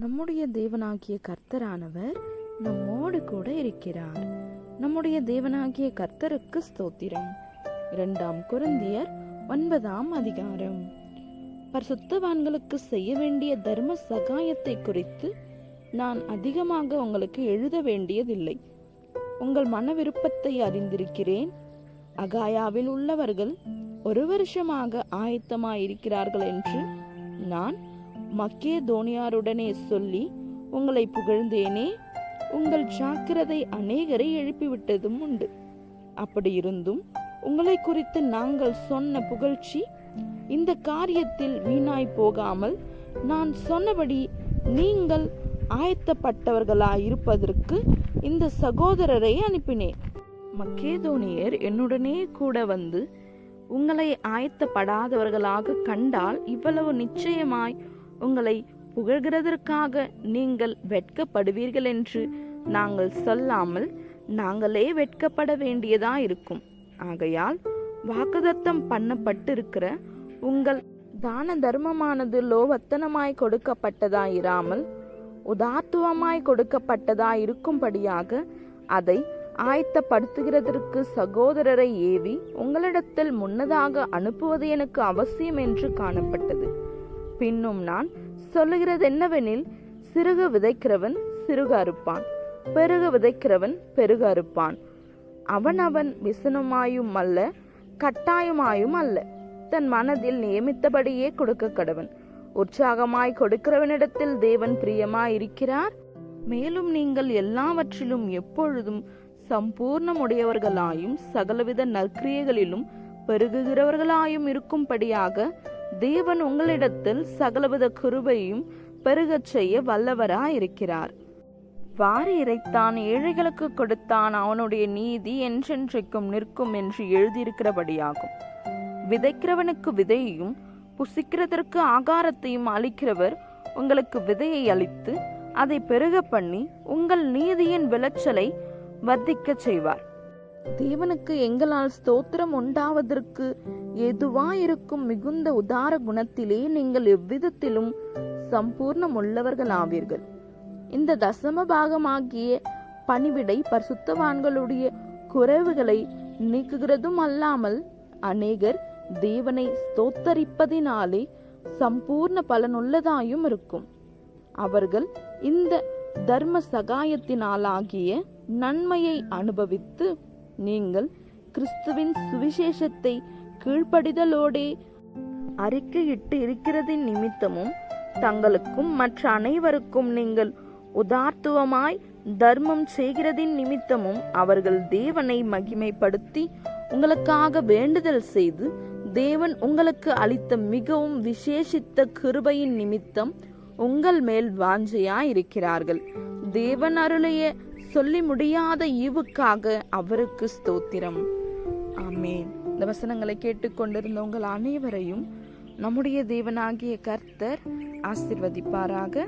நம்முடைய தேவனாகிய கர்த்தரானவர் நம்மோடு கூட இருக்கிறார். நம்முடைய தேவனாகிய கர்த்தருக்கு ஸ்தோத்திரம். இரண்டாம் குருந்தியர் ஒன்பதாம் அதிகாரம். பரிசுத்தவான்களுக்கு செய்ய வேண்டிய தர்ம சகாயத்தை குறித்து நான் அதிகமாக உங்களுக்கு எழுத வேண்டியதில்லை. உங்கள் மன விருப்பத்தை அறிந்திருக்கிறேன். அகாயாவில் உள்ளவர்கள் ஒரு வருஷமாக ஆயத்தமாயிருக்கிறார்கள் என்று நான் மக்கேதோனியாருடனே சொல்லி உங்களை புகழ்ந்தேனே உங்கள் ஜாக்கிரதை அநேகரை எழுப்பிவிட்டதும் உண்டு. அப்படி இருந்தும் உங்களை குறித்து நாங்கள் சொன்ன புகழ்ச்சி இந்த காரியத்தில் வீணாய் போகாமல் நான் சொன்னபடி நீங்கள் ஆயத்தப்பட்டவர்களாயிருப்பதற்கு இந்த சகோதரரை அனுப்பினேன். மக்கேதோனியர் என்னுடனே கூட வந்து உங்களை ஆயத்தப்படாதவர்களாக கண்டால் இவ்வளவு நிச்சயமாய் உங்களை புகழ்கிறதற்காக நீங்கள் வெட்கப்படுவீர்கள் என்று நாங்கள் சொல்லாமல் நாங்களே வெட்கப்பட வேண்டியதா இருக்கும். ஆகையால் வாக்குதத்தம் பண்ணப்பட்டிருக்கிற உங்கள் தான தர்மமானது லோவத்தனமாய் கொடுக்கப்பட்டதாயிராமல் உதாத்துவமாய் கொடுக்கப்பட்டதாய் இருக்கும்படியாக அதை ஆயத்தப்படுத்துகிறதற்கு சகோதரரை ஏவி உங்களிடத்தில் முன்னதாக அனுப்புவது எனக்கு அவசியம் என்று காணப்பட்டது. பின்னும் நான் சொல்லுகிறது என்னவெனில் சிறுக விதைக்கிறவன் சிறுக அறுப்பான் பெருக விதைக்கிறவன் பெருக அறுப்பான். அவன் அவன் விசனமாயும் அல்ல கட்டாயமாயும் அல்ல. தன் மனதில் நியமித்தபடியே கொடுக்க கடவன். உற்சாகமாய் கொடுக்கிறவனிடத்தில் தேவன் பிரியமாயிருக்கிறார். மேலும் நீங்கள் எல்லாவற்றிலும் எப்பொழுதும் சம்பூர்ணமுடையவர்களாயும் சகலவித நற்கிரியைகளிலும் பெருகுகிறவர்களாயும் இருக்கும்படியாக தேவன் உங்களிடத்தில் சகலவித கிருபையும் பெருகச் செய்ய வல்லவராயிருக்கிறார். வாரி இறைத்தான் ஏழைகளுக்கு கொடுத்தான் அவனுடைய நீதி என்றென்றைக்கும் நிற்கும் என்று எழுதியிருக்கிறபடியாகும். விதைக்கிறவனுக்கு விதையையும் புசிக்கிறதற்கு ஆகாரத்தையும் அளிக்கிறவர் உங்களுக்கு விதையை அளித்து அதை பெருக பண்ணி உங்கள் நீதியின் விளைச்சலை வர்த்திக்கச் செய்வார். தேவனுக்கு எங்களால் ஸ்தோத்திரம் உண்டாவதற்கு எதுவாயிருக்கும் மிகுந்த உதார குணத்திலே நீங்கள் எவ்விதத்திலும் சம்பூர்ணம் உள்ளவர்களாவீர்கள் இந்த தசம பாகமாகிய பணிவிடை பரிசுத்தவான்களுடைய குறைவுகளை நீக்குகிறதும் அல்லாமல் அநேகர் தேவனை ஸ்தோத்தரிப்பதினாலே சம்பூர்ண பலனுள்ளதாயும் இருக்கும். அவர்கள் இந்த தர்ம சகாயத்தினாலாகிய நன்மையை அனுபவித்து நீங்கள் கிறிஸ்துவின் சுவிசேஷத்தை கீழ்ப்படிதலோடே அறிக்கையிட்டு இருக்கிறதின் நிமித்தமும் தங்களுக்கும் மற்ற அனைவருக்கும் நீங்கள் உதார்த்துவமாய் தர்மம் செய்கிறதின் நிமித்தமும் அவர்கள் தேவனை மகிமைப்படுத்தி உங்களுக்காக வேண்டுதல் செய்து தேவன் உங்களுக்கு அளித்த மிகவும் விசேஷித்த கிருபையின் நிமித்தம் உங்கள் மேல் வாஞ்சையாயிருக்கிறார்கள். தேவன் அருளைய சொல்லி முடியாத ஈவுக்காக அவருக்கு ஸ்தோத்திரம். ஆமென். இந்த வசனங்களை கேட்டுக்கொண்டிருந்த உங்கள் அனைவரையும் நம்முடைய தேவனாகிய கர்த்தர் ஆசிர்வதிப்பாராக.